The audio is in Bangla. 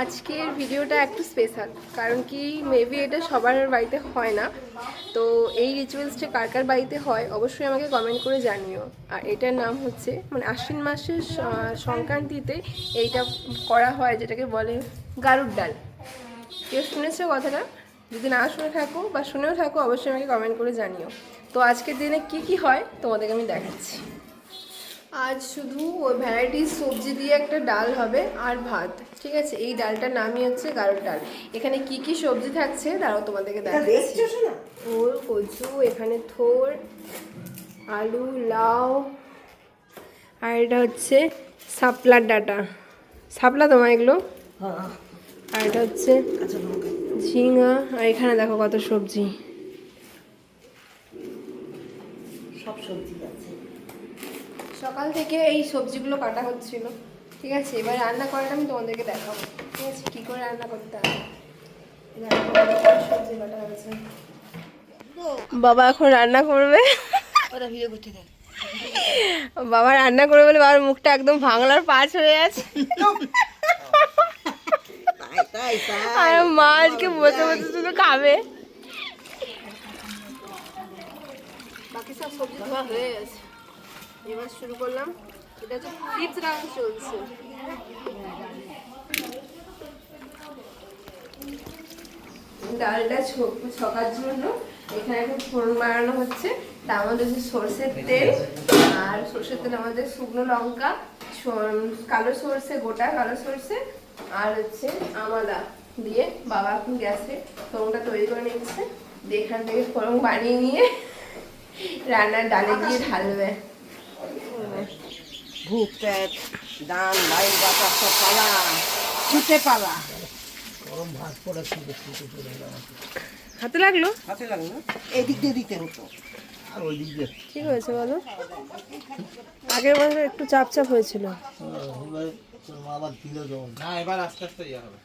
আজকের ভিডিওটা একটু স্পেশাল কারণ কি মেবি এটা সবার বাড়িতে হয় না। তো এই রিচুয়ালসটা কার কার বাড়িতে হয়, অবশ্যই আমাকে কমেন্ট করে জানিও। আর এটার নাম হচ্ছে মানে আশ্বিন মাসের সংক্রান্তিতে এইটা করা হয়, যেটাকে বলে গারুর ডাল। কেউ শুনেছো কথাটা? যদি না শুনে থাকো বা শুনেও থাকো, অবশ্যই আমাকে কমেন্ট করে জানিও। তো আজকের দিনে কি কি হয়, তোমাদেরকে আমি দেখাচ্ছি। আজ শুধু ওই ভ্যারাইটিস সবজি দিয়ে একটা ডাল হবে আর ভাত। ঠিক আছে? এই ডালটার নামই হচ্ছে গারুর ডাল। এখানে কি কি সবজি থাকছে? তারাও তোমাদেরকে দেখাচ্ছি। ওল কচু এখানে থোর আলু লাউ আর এটা হচ্ছে শাপলার ডাটা। শাপলা তোমার এগুলো? আর এটা হচ্ছে ঝিঙা আর এখানে দেখো কত সবজি। সব সবজি আছে। সকাল থেকে এই সবজিগুলো কাটা হচ্ছিল। ঠিক আছে, এবার রান্না করাটা আমি তোমাদেরকে দেখাবো। ঠিক আছে, কী করে রান্না করতে হবে সবজি কাটা হয়েছে বাবা এখন রান্না করবে। ওরা ভিডিও করতে দেয় বাবা রান্না করবে বলে বাবার মুখটা একদম ভাঙলার পাঁচ হয়ে আছে। আর মা আজকে বসে বসে শুধু খাবে। বাকি সব সবজি ধোয়া হয়ে গেছে। এবার শুরু করলাম। এটা হচ্ছে ফিফথ রাউন্ড চলছে। ডালটা ছকার জন্য এখানে এখন ফোড়ন বানানো হচ্ছে। তার মধ্যে হচ্ছে সর্ষের তেল আর সর্ষের তেল আমাদের শুকনো লঙ্কা কালো সর্ষে গোটা কালো সর্ষে আর হচ্ছে আমলা দিয়ে বাবা এখন গ্যাসে ফোড়নটা তৈরি করে নিচ্ছে। দিয়ে এখান থেকে ফোড়ন বানিয়ে নিয়ে রান্নার ডালে গিয়ে ঢালবে। ভুক প্যাট ডান লাইন বাতা সব পালা। ছুটে পালা হাতে লাগল? হাতে লাগল। এদিক দিয়ে দিতে হতো। ঠিক হয়েছে বলো? আগের বছর একটু চাপ চাপ হয়েছিল। না এবার আস্তে আস্তে ইয়ে হবে।